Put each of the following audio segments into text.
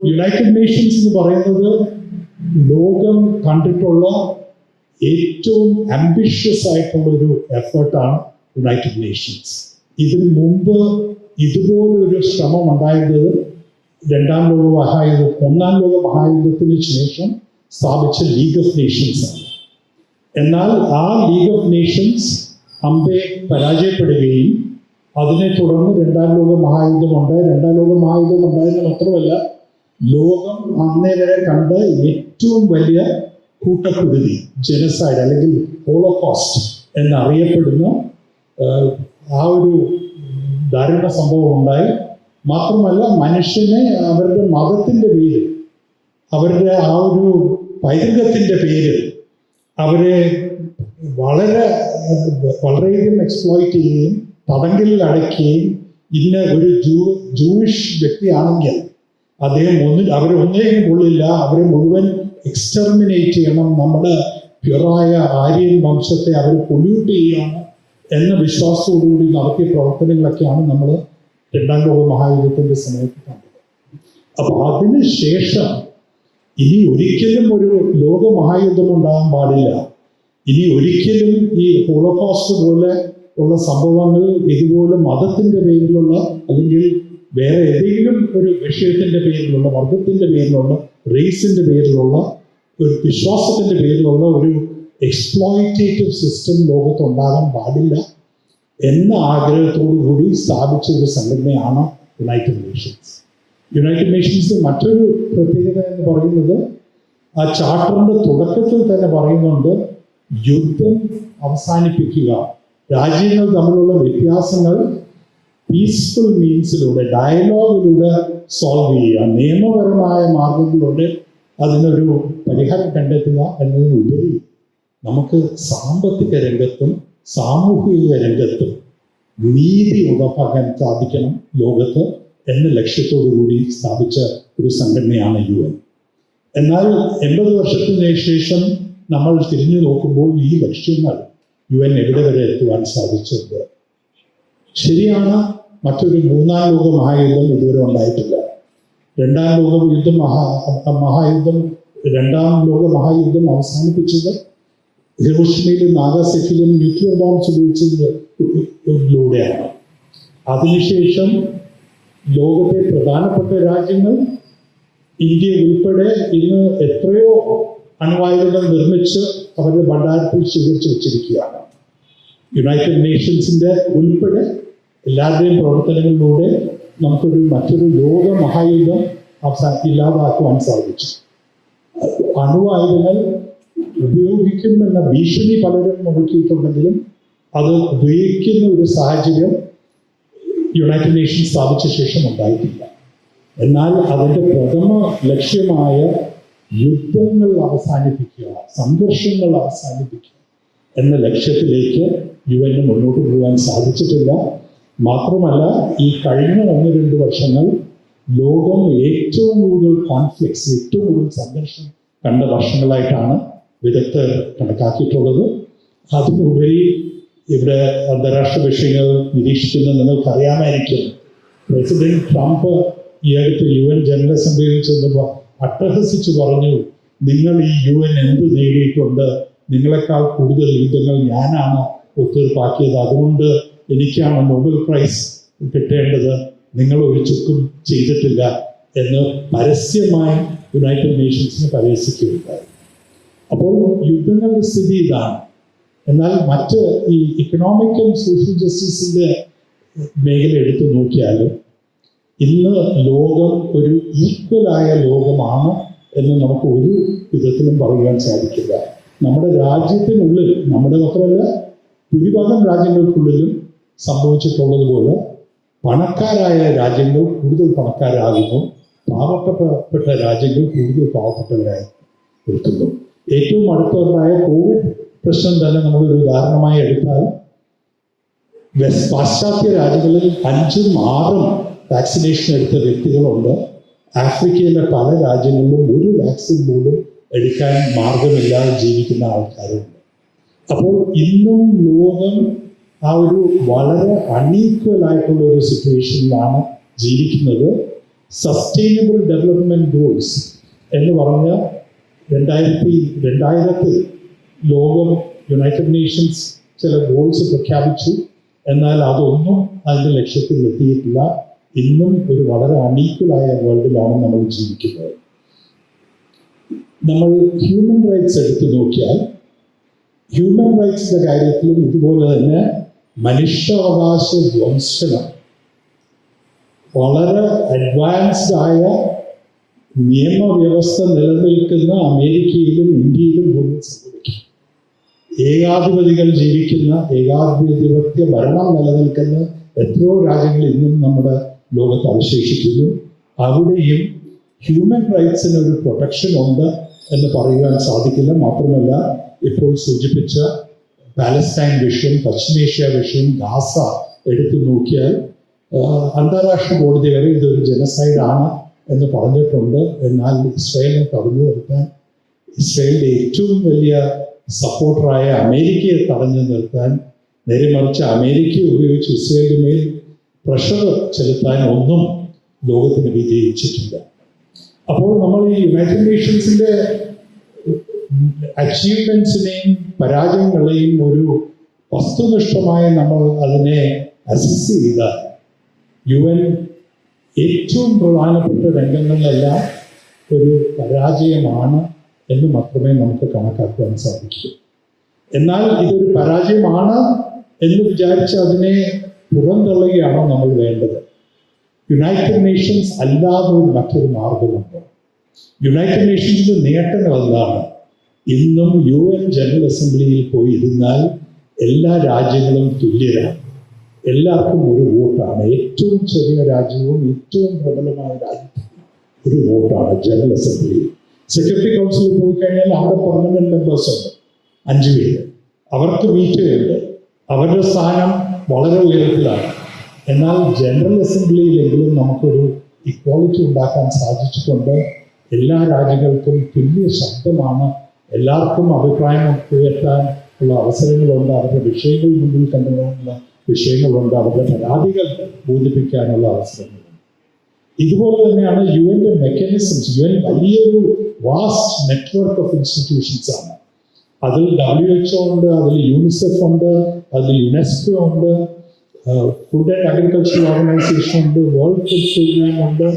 United Nations എന്ന് പറയുന്നത് ലോകം കണ്ടിട്ടുള്ള ഏറ്റവും അംബിഷ്യസ് ആയിട്ടുള്ള ഒരു എഫേർട്ടാണ് യുണൈറ്റഡ് നേഷൻസ് ഇതിനു മുമ്പ് ഇതുപോലൊരു ശ്രമം ഉണ്ടായത് രണ്ടാം ലോക മഹായുദ്ധം ഒന്നാം ലോക മഹായുദ്ധത്തിന് ശേഷം സ്ഥാപിച്ച ലീഗ് ഓഫ് നേഷൻസ് ആണ്. എന്നാൽ ആ ലീഗ് ഓഫ് നേഷൻസ് അമ്പയെ പരാജയപ്പെടുകയും അതിനെ തുടർന്ന് രണ്ടാം ലോക മഹായുദ്ധം ഉണ്ടായി. രണ്ടാം ലോക മഹായുദ്ധം ഉണ്ടായെന്ന് മാത്രമല്ല ലോകം അന്നേ വരെ കണ്ട ഏറ്റവും വലിയ കൂട്ടക്കുരുതി ജനസൈഡ് അല്ലെങ്കിൽ ഹോളോകോസ്റ്റ് എന്നറിയപ്പെടുന്ന ആ ഒരു ദാരുണ സംഭവം ഉണ്ടായി. മാത്രമല്ല മനുഷ്യനെ അവരുടെ മതത്തിന്റെ പേരിൽ അവരുടെ ആ ഒരു പൈതൃകത്തിന്റെ പേരിൽ അവരെ വളരെ വളരെയധികം എക്സ്പ്ലോയിറ്റ് ചെയ്യുകയും തടങ്കലിൽ അടയ്ക്കുകയും ഇന്ന ഒരു ജൂ ജൂയിഷ് വ്യക്തിയാണെങ്കിൽ അദ്ദേഹം ഒന്നും അവരെ ഒന്നിനെയും കൊള്ളില്ല. അവരെ മുഴുവൻ എക്സ്റ്റർമിനേറ്റ് ചെയ്യണം. നമ്മുടെ പ്യുറായ ആര്യൻ വംശത്തെ അവർ പൊല്യൂട്ട് ചെയ്യണം എന്ന വിശ്വാസത്തോടുകൂടി നടത്തിയ പ്രവർത്തനങ്ങളൊക്കെയാണ് നമ്മൾ രണ്ടാം ലോക മഹായുദ്ധത്തിന്റെ സമയത്ത് കണ്ടത്. അപ്പൊ അതിന് ശേഷം ഇനി ഒരിക്കലും ഒരു ലോകമഹായുദ്ധം ഉണ്ടാകാൻ പാടില്ല. ഇനി ഒരിക്കലും ഈ ഹോളോകോസ്റ്റ് പോലെ ഉള്ള സംഭവങ്ങൾ ഇതുപോലെ മതത്തിന്റെ പേരിലുള്ള അല്ലെങ്കിൽ വേറെ ഏതെങ്കിലും ഒരു വിഷയത്തിന്റെ പേരിലുള്ള വർഗത്തിന്റെ പേരിലുള്ള റേസിന്റെ പേരിലുള്ള ഒരു വിശ്വാസത്തിന്റെ പേരിലുള്ള ഒരു എക്സ്പ്ലോയിറ്റേറ്റീവ് സിസ്റ്റം ലോകത്ത് ഉണ്ടാകാൻ പാടില്ല എന്ന ആഗ്രഹത്തോടു കൂടി സ്ഥാപിച്ച ഒരു സംഘടനയാണ് യുണൈറ്റഡ് നേഷൻസ് യുണൈറ്റഡ് നേഷൻസ് മറ്റൊരു പ്രത്യേകത എന്ന് പറയുന്നത് ആ ചാർട്ടറിന്റെ തുടക്കത്തിൽ തന്നെ പറയുന്നുണ്ട് യുദ്ധം അവസാനിപ്പിക്കുക. രാജ്യങ്ങൾ തമ്മിലുള്ള വ്യത്യാസങ്ങൾ പീസ്ഫുൾ മീൻസിലൂടെ ഡയലോഗിലൂടെ സോൾവ് ചെയ്യുക. നിയമപരമായ മാർഗങ്ങളിലൂടെ അതിനൊരു പരിഹാരം കണ്ടെത്തുക എന്നതിനുപരി നമുക്ക് സാമ്പത്തിക രംഗത്തും സാമൂഹിക രംഗത്തും നീതി ഉറപ്പാക്കാൻ സാധിക്കണം ലോകത്ത്. എന്ന ലക്ഷ്യത്തോടു കൂടി സ്ഥാപിച്ച ഒരു സംഘടനയാണ് യു എൻ. എന്നാൽ എൺപത് വർഷത്തിന് ശേഷം നമ്മൾ തിരിഞ്ഞു നോക്കുമ്പോൾ ഈ ലക്ഷ്യങ്ങൾ യു എൻ എവിടെ വരെ എത്തുവാൻ സാധിച്ചത് ശരിയാണ് മറ്റൊരു മൂന്നാം ലോക മഹായുദ്ധം ഇതുവരെ ഉണ്ടായിട്ടില്ല. രണ്ടാം ലോക യുദ്ധം മഹാ മഹായുദ്ധം രണ്ടാം ലോക മഹായുദ്ധം അവസാനിപ്പിച്ചത് ഹിറോഷിമയിലും നാഗാസെക്കിലും ന്യൂക്ലിയർ ബോംബ്സ് ഉപയോഗിച്ചതിലൂടെയാണ്. അതിനുശേഷം ലോകത്തെ പ്രധാനപ്പെട്ട രാജ്യങ്ങൾ ഇന്ത്യ ഉൾപ്പെടെ ഇന്ന് എത്രയോ അണുവായുധങ്ങൾ നിർമ്മിച്ച് അവരുടെ ഭണ്ഡാരത്തിൽ സ്വീകരിച്ചു വെച്ചിരിക്കുകയാണ്. യുണൈറ്റഡ് നേഷൻസിന്റെ ഉൾപ്പെടെ എല്ലാവരുടെയും പ്രവർത്തനങ്ങളിലൂടെ നമുക്കൊരു മറ്റൊരു ലോക മഹായുദ്ധം അവസാന ഇല്ലാതാക്കുവാൻ സാധിച്ചു. അണുവായുധങ്ങൾ ഉപയോഗിക്കുമെന്ന ഭീഷണി പലരും മുഴക്കിയിട്ടുണ്ടെങ്കിലും അത് ഉപയോഗിക്കുന്ന ഒരു സാഹചര്യം യുണൈറ്റഡ് നേഷൻ സ്ഥാപിച്ച ശേഷം ഉണ്ടായിട്ടില്ല. എന്നാൽ അതിന്റെ പ്രഥമ ലക്ഷ്യമായ യുദ്ധങ്ങൾ അവസാനിപ്പിക്കുക സംഘർഷങ്ങൾ അവസാനിപ്പിക്കുക എന്ന ലക്ഷ്യത്തിലേക്ക് യു എന് മുന്നോട്ട് പോകാൻ സാധിച്ചിട്ടില്ല. മാത്രമല്ല ഈ കഴിഞ്ഞ ഒന്ന് രണ്ട് വർഷങ്ങൾ ലോകം ഏറ്റവും കൂടുതൽ കോൺഫ്ലിക്ട്സ് ഏറ്റവും കൂടുതൽ സംഘർഷം കണ്ട വർഷങ്ങളായിട്ടാണ് വിദഗ്ധർ കണക്കാക്കിയിട്ടുള്ളത്. അതിനുപരി ഇവിടെ അന്താരാഷ്ട്ര വിഷയങ്ങൾ നിരീക്ഷിക്കുന്ന നിങ്ങൾക്കറിയാമായിരിക്കും. പ്രസിഡന്റ് ട്രംപ് ഈ അടുത്ത് യു എൻ ജനറൽ അസംബ്ലിയിൽ ചെന്നപ്പോൾ അട്ടഹസിച്ചു പറഞ്ഞു നിങ്ങൾ ഈ യു എൻ എന്ത് നേടിയിട്ടുണ്ട്? നിങ്ങളെക്കാൾ കൂടുതൽ യുദ്ധങ്ങൾ ഞാനാണ് ഒത്തീർപ്പാക്കിയത് അതുകൊണ്ട് എനിക്കാണ് നോബൽ പ്രൈസ് കിട്ടേണ്ടത്. നിങ്ങൾ ഒരു ചുക്കും ചെയ്തിട്ടില്ല എന്ന് പരസ്യമായി യുണൈറ്റഡ് നേഷൻസിന് പരിഹസിക്കുകയുണ്ടായി അപ്പോൾ യുദ്ധങ്ങളുടെ സ്ഥിതി ഇതാണ്. എന്നാൽ മറ്റ് ഈ ഇക്കണോമിക് ആൻഡ് സോഷ്യൽ ജസ്റ്റിസിന്റെ മേഖല എടുത്തു നോക്കിയാലും ഇന്ന് ലോകം ഒരു ഈക്വലായ ലോകമാണ് എന്ന് നമുക്ക് ഒരു വിധത്തിലും പറയാൻ സാധിക്കില്ല. നമ്മുടെ രാജ്യത്തിനുള്ളിൽ നമ്മുടെ മാത്രമല്ല ഭൂരിഭാഗം രാജ്യങ്ങൾക്കുള്ളിലും സംഭവിച്ചിട്ടുള്ളതുപോലെ പണക്കാരായ രാജ്യങ്ങൾ കൂടുതൽ പണക്കാരാകുന്നു. പാവപ്പെട്ട രാജ്യങ്ങൾ കൂടുതൽ പാവപ്പെട്ടവരായി നിൽക്കുന്നു. ഏറ്റവും അടുത്തവരായ കോവിഡ് പ്രശ്നം തന്നെ നമ്മളൊരു ഉദാഹരണമായി എടുത്താൽ പാശ്ചാത്യ രാജ്യങ്ങളിൽ അഞ്ചും ആറും വാക്സിനേഷൻ എടുത്ത വ്യക്തികളുണ്ട്. ആഫ്രിക്കയിലെ പല രാജ്യങ്ങളിലും ഒരു വാക്സിൻ പോലും എടുക്കാൻ മാർഗമില്ലാതെ ജീവിക്കുന്ന ആൾക്കാരുണ്ട്. അപ്പോൾ ഇന്നും ലോകം ആ ഒരു വളരെ അൺഈക്വൽ ആയിട്ടുള്ള ഒരു സിറ്റുവേഷനിലാണ് ജീവിക്കുന്നത്. സസ്റ്റൈനബിൾ ഡെവലപ്മെന്റ് ഗോൾസ് എന്ന് പറഞ്ഞ രണ്ടായിരത്തി രണ്ടായിരത്തിൽ ലോകം യുണൈറ്റഡ് നേഷൻസ് ചില ഗോൾസ് പ്രഖ്യാപിച്ചു. എന്നാൽ അതൊന്നും അതിന്റെ ലക്ഷ്യത്തിൽ എത്തിയിട്ടില്ല. ഇന്നും ഒരു വളരെ അണീക്വലായ വേൾഡിലാണ് നമ്മൾ ജീവിക്കുന്നത്. നമ്മൾ ഹ്യൂമൻ റൈറ്റ്സ് എടുത്തു നോക്കിയാൽ ഹ്യൂമൻ റൈറ്റ്സിന്റെ കാര്യത്തിലും ഇതുപോലെ തന്നെ മനുഷ്യാവകാശ ധ്വംസനം വളരെ അഡ്വാൻസ്ഡ് ആയ നിയമവ്യവസ്ഥ നിലനിൽക്കുന്ന അമേരിക്കയിലും ഇന്ത്യയിലും പോലും സംഭവിക്കും ഏകാധിപതികൾ ജീവിക്കുന്ന ഏകാധിപത്യ ഭരണം നിലനിൽക്കുന്ന എത്രയോ രാജ്യങ്ങൾ ഇന്നും നമ്മുടെ ലോകത്ത് അവശേഷിക്കുന്നു. അവിടെയും ഹ്യൂമൻ റൈറ്റ്സിന് ഒരു പ്രൊട്ടക്ഷൻ ഉണ്ട് എന്ന് പറയുവാൻ സാധിക്കില്ല. മാത്രമല്ല ഇപ്പോൾ സൂചിപ്പിച്ച പാലസ്തൈൻ വിഷയം പശ്ചിമേഷ്യ വിഷയം ഗാസ എടുത്തു നോക്കിയാൽ അന്താരാഷ്ട്ര കോടതി വരെ ഇതൊരു ജനസൈഡ് ആണ് എന്ന് പറഞ്ഞിട്ടുണ്ട്. എന്നാൽ ഇസ്രായേലിനെ തടഞ്ഞു നിർത്താൻ ഇസ്രായേലിന്റെ ഏറ്റവും വലിയ സപ്പോർട്ടറായ അമേരിക്കയെ തടഞ്ഞു നിർത്താൻ നേരെ മറിച്ച് അമേരിക്കയെ ഉപയോഗിച്ച് ഇസ്രയേലിന് മേൽ പ്രഷർ ചെലുത്താൻ ഒന്നും ലോകത്തിന് വിജയിച്ചിട്ടില്ല അപ്പോൾ നമ്മൾ ഈ യുണൈറ്റഡ് നേഷൻസിന്റെ അച്ചീവ്മെന്റ്സിനെയും പരാജയങ്ങളെയും ഒരു വസ്തുനിഷ്ഠമായി നമ്മൾ അതിനെ അസസ് ചെയ്താൽ യു എൻ ഏറ്റവും പ്രധാനപ്പെട്ട രംഗങ്ങളിലെല്ലാം ഒരു പരാജയമാണ് എന്ന് മാത്രമേ നമുക്ക് കണക്കാക്കുവാൻ സാധിക്കൂ. എന്നാൽ ഇതൊരു പരാജയമാണ് എന്ന് വിചാരിച്ച് അതിനെ പുറന്തള്ളുകയാണോ നമ്മൾ വേണ്ടത്? യുണൈറ്റഡ് നേഷൻസ് അല്ലാതെ ഒരു മറ്റൊരു മാർഗമുണ്ട്? യുണൈറ്റഡ് നേഷൻസിന്റെ നേട്ടങ്ങൾ എന്താണ്? ഇന്നും യു എൻ ജനറൽ അസംബ്ലിയിൽ പോയി ഇരുന്നാൽ എല്ലാ രാജ്യങ്ങളും തുല്യരാണ്. എല്ലാവർക്കും ഒരു വോട്ടാണ്. ഏറ്റവും ചെറിയ രാജ്യവും ഏറ്റവും പ്രബലമായ രാജ്യവും ഒരു വോട്ടാണ് ജനറൽ അസംബ്ലിയിൽ സെക്യൂരിറ്റി കൗൺസിലിൽ പോയി കഴിഞ്ഞാൽ അവിടെ പെർമനന്റ് മെമ്പേഴ്സ് ഉണ്ട്. അഞ്ചു പേര്. അവർക്ക് വീറ്റുകളുണ്ട് അവരുടെ സ്ഥാനം വളരെ ഉയരത്തിലാണ്. എന്നാൽ ജനറൽ അസംബ്ലിയിലെങ്കിലും നമുക്കൊരു ഇക്വാളിറ്റി ഉണ്ടാക്കാൻ സാധിച്ചിട്ടുണ്ട്. എല്ലാ രാജ്യങ്ങൾക്കും തുല്യ ശബ്ദമാണ്. എല്ലാവർക്കും അഭിപ്രായം ഉയർത്താൻ ഉള്ള അവസരങ്ങളുണ്ട്. അവരുടെ വിഷയങ്ങൾ മുന്നിൽ കണ്ടുവരാനുള്ള വിഷയങ്ങളുണ്ട്. അവരുടെ പരാതികൾ ബോധിപ്പിക്കാനുള്ള അവസരങ്ങളുണ്ട് ഇതുപോലെ തന്നെയാണ് യു എന്റെ മെക്കാനിസംസ് യു എൻ വലിയൊരു വാസ്റ്റ് നെറ്റ്വർക്ക് ഓഫ് ഇൻസ്റ്റിറ്റ്യൂഷൻസ് ആണ്. അതിൽ ഡബ്ല്യു എച്ച്ഒ ഉണ്ട് അതിൽ യൂണിസെഫ് ഉണ്ട് അതിൽ യുനെസ്കോ ഉണ്ട് ഫുഡ് ആൻഡ് അഗ്രികൾച്ചർ ഓർഗനൈസേഷൻ ഉണ്ട് വേൾഡ് ഫുഡ് പ്രോഗ്രാം ഉണ്ട്.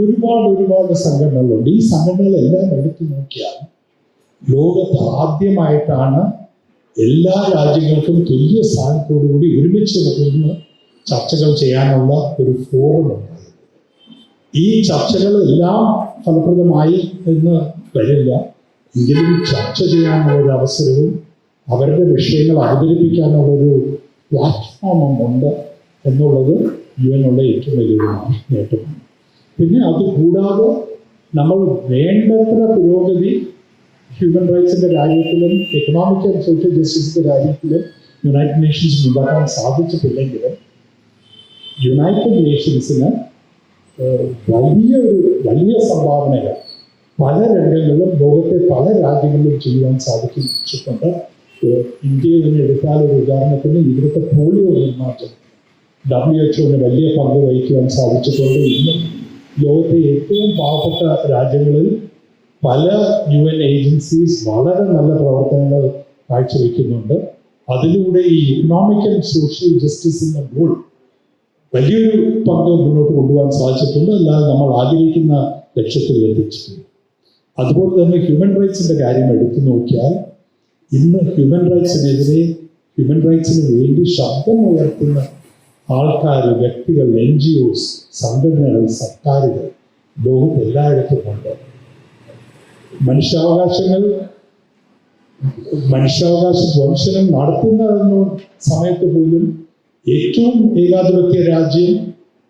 ഒരുപാട് ഒരുപാട് സംഘടനകളുണ്ട്. ഈ സംഘടനകളെല്ലാം എടുത്തു നോക്കിയാൽ ലോകത്ത് ആദ്യമായിട്ടാണ് എല്ലാ രാജ്യങ്ങൾക്കും തുല്യ സ്ഥാനത്തോടുകൂടി ഒരുമിച്ച് നിന്ന് ചർച്ചകൾ ചെയ്യാനുള്ള ഒരു ഫോറം ഉണ്ടായത് ഈ ചർച്ചകളെല്ലാം ഫലപ്രദമായി എന്ന് കഴിയില്ല. എങ്കിലും ചർച്ച ചെയ്യാനുള്ള ഒരു അവസരവും അവരുടെ വിഷയങ്ങൾ അവതരിപ്പിക്കാനുള്ളൊരു പ്ലാറ്റ്ഫോമും ഉണ്ട് എന്നുള്ളത് യു ഉള്ള ഏറ്റവും വലിയൊരു നേട്ടമാണ് പിന്നെ അത് കൂടാതെ നമ്മൾ വേണ്ടത്ര പുരോഗതി ഹ്യൂമൻ റൈറ്റ്സിന്റെ കാര്യത്തിലും എക്കണോമിക് ആൻഡ് സോഷ്യൽ ജസ്റ്റിസിന്റെ കാര്യത്തിലും യുണൈറ്റഡ് നേഷൻസ് ഉണ്ടാക്കാൻ സാധിച്ചിട്ടില്ലെങ്കിലും യുണൈറ്റഡ് നേഷൻസിന് വലിയൊരു വലിയ സംഭാവനകൾ. പല രംഗങ്ങളിലും ലോകത്തെ പല രാജ്യങ്ങളിലും ചെയ്യുവാൻ ഏഹ്, ഇന്ത്യയിൽ നിന്ന് എടുത്താൽ ഒരു ഉദാഹരണത്തിന് ഇവിടുത്തെ പോളിയോ നിർമ്മാർജനം. ഡബ്ല്യു എച്ച്ഒന് വലിയ പങ്ക് വഹിക്കുവാൻ സാധിച്ചിട്ടുണ്ട്. ഇന്നും ലോകത്തെ ഏറ്റവും പാവപ്പെട്ട രാജ്യങ്ങളിൽ പല യു എൻ ഏജൻസീസ് വളരെ നല്ല പ്രവർത്തനങ്ങൾ കാഴ്ചവെക്കുന്നുണ്ട്. അതിലൂടെ ഈ ഇക്കണോമിക് ആൻഡ് സോഷ്യൽ ജസ്റ്റിസിന്റെ ഗോൾ വലിയൊരു പങ്ക് മുന്നോട്ട് കൊണ്ടുപോകാൻ സാധിച്ചിട്ടുണ്ട് അല്ലാതെ നമ്മൾ ആഗ്രഹിക്കുന്ന ലക്ഷ്യത്തിൽ എത്തിച്ചിട്ടുണ്ട് അതുപോലെ തന്നെ ഹ്യൂമൻ റൈറ്റ്സിന്റെ കാര്യം എടുത്തു നോക്കിയാൽ ഇന്ന് ഹ്യൂമൻ റൈറ്റ്സിനെതിരെ ഹ്യൂമൻ റൈറ്റ്സിന് വേണ്ടി ശബ്ദം ഉയർത്തുന്ന ആൾക്കാർ വ്യക്തികൾ എൻ ജി ഒസ് സംഘടനകൾ സർക്കാരുകൾ ലോകത്ത് എല്ലായിടത്തും ഉണ്ട്. മനുഷ്യാവകാശങ്ങൾ മനുഷ്യാവകാശ ധ്വംസനം നടത്തുന്ന സമയത്ത് പോലും ഏറ്റവും ഏകാധിപത്യ രാജ്യം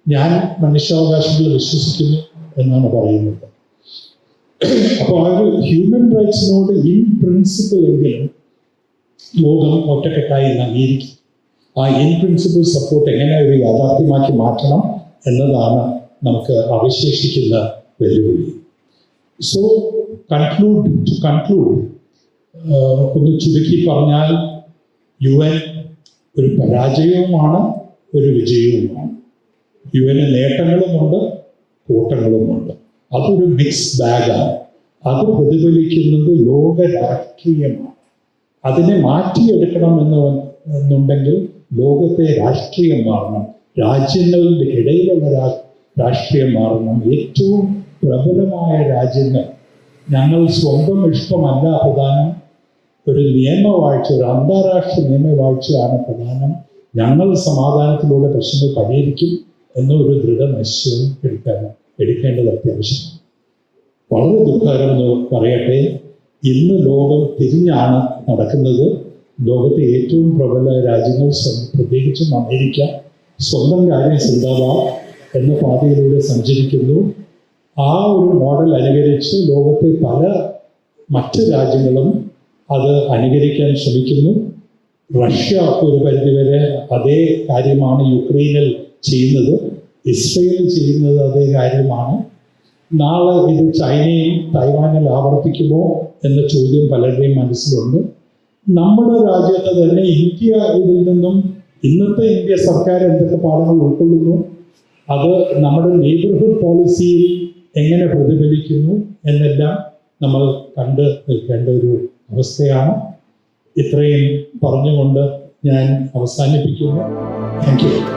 ഞാൻ മനുഷ്യാവകാശങ്ങളിൽ വിശ്വസിക്കുന്നു എന്നാണ് പറയുന്നത്. അപ്പോൾ ആ ഒരു ഹ്യൂമൻ റൈറ്റ്സിനോട് ഇൻ പ്രിൻസിപ്പിൾ എങ്കിലും ലോകം ഒറ്റക്കെട്ടായി അംഗീകരിക്കും ആ ഇൻ പ്രിൻസിപ്പിൾ സപ്പോർട്ട് എങ്ങനെ ഒരു യാഥാർത്ഥ്യമാക്കി മാറ്റണം എന്നതാണ് നമുക്ക് അവശേഷിക്കുന്ന വെല്ലുവിളി. സോ കൺക്ലൂഡ് ടു കൺക്ലൂഡ് ഒന്ന് ചുരുക്കി പറഞ്ഞാൽ യു എൻ ഒരു പരാജയവുമാണ് ഒരു വിജയവുമാണ്. U N നേട്ടങ്ങളുമുണ്ട് കൂട്ടങ്ങളുമുണ്ട്. അതൊരു മിക്സ് ബാഗാണ് അത് പ്രതിഫലിക്കുന്നത് ലോക രാഷ്ട്രീയമാണ് അതിനെ മാറ്റിയെടുക്കണം എന്ന് എന്നുണ്ടെങ്കിൽ ലോകത്തെ രാഷ്ട്രീയം മാറണം. രാജ്യങ്ങളുടെ ഇടയിലുള്ള രാഷ്ട്രീയം മാറണം. ഏറ്റവും പ്രബലമായ രാജ്യങ്ങൾ. ഞങ്ങൾ സ്വന്തം ഇഷ്ടമല്ല പ്രധാനം ഒരു നിയമവാഴ്ച ഒരു അന്താരാഷ്ട്ര നിയമവാഴ്ചയാണ് പ്രധാനം. ഞങ്ങൾ സമാധാനത്തിലൂടെ പ്രശ്നങ്ങൾ പരിഹരിക്കും എന്നൊരു ദൃഢനിശ്ചയം എടുക്കാൻ എടുക്കേണ്ടത് അത്യാവശ്യമാണ് വളരെ ദുഃഖകരം എന്ന് പറയട്ടെ ഇന്ന് ലോകം തിരിഞ്ഞാണ് നടക്കുന്നത്. ലോകത്തെ ഏറ്റവും പ്രബല രാജ്യങ്ങൾ പ്രത്യേകിച്ചും അമേരിക്ക സ്വന്തം കാര്യം ചിന്താബാദ് എന്ന പാതയിലൂടെ സഞ്ചരിക്കുന്നു. ആ ഒരു മോഡൽ അനുകരിച്ച് ലോകത്തെ പല മറ്റ് രാജ്യങ്ങളും അത് അനുകരിക്കാൻ ശ്രമിക്കുന്നു. റഷ്യ ഒരു പരിധിവരെ അതേ കാര്യമാണ് യുക്രൈനിൽ ചെയ്യുന്നത്. ഇസ്രയേൽ ചെയ്യുന്നത് അതേ കാര്യമാണ്. നാളെ ഇത് ചൈനയും തായ്വാനിൽ ആവർത്തിക്കുമോ എന്ന ചോദ്യം പലരുടെയും മനസ്സിലുണ്ട്. നമ്മുടെ രാജ്യത്ത് തന്നെ ഇന്ത്യ ഇതിൽ നിന്നും ഇന്നത്തെ ഇന്ത്യ സർക്കാർ എന്തൊക്കെ പാഠങ്ങൾ ഉൾക്കൊള്ളുന്നു? അത് നമ്മുടെ നെയ്ബർഹുഡ് പോളിസിയിൽ എങ്ങനെ പ്രതിഫലിക്കുന്നു എന്നെല്ലാം നമ്മൾ കണ്ട് നിൽക്കേണ്ട ഒരു അവസ്ഥയാണ്. ഇത്രയും പറഞ്ഞുകൊണ്ട് ഞാൻ അവസാനിപ്പിക്കുന്നു. Thank you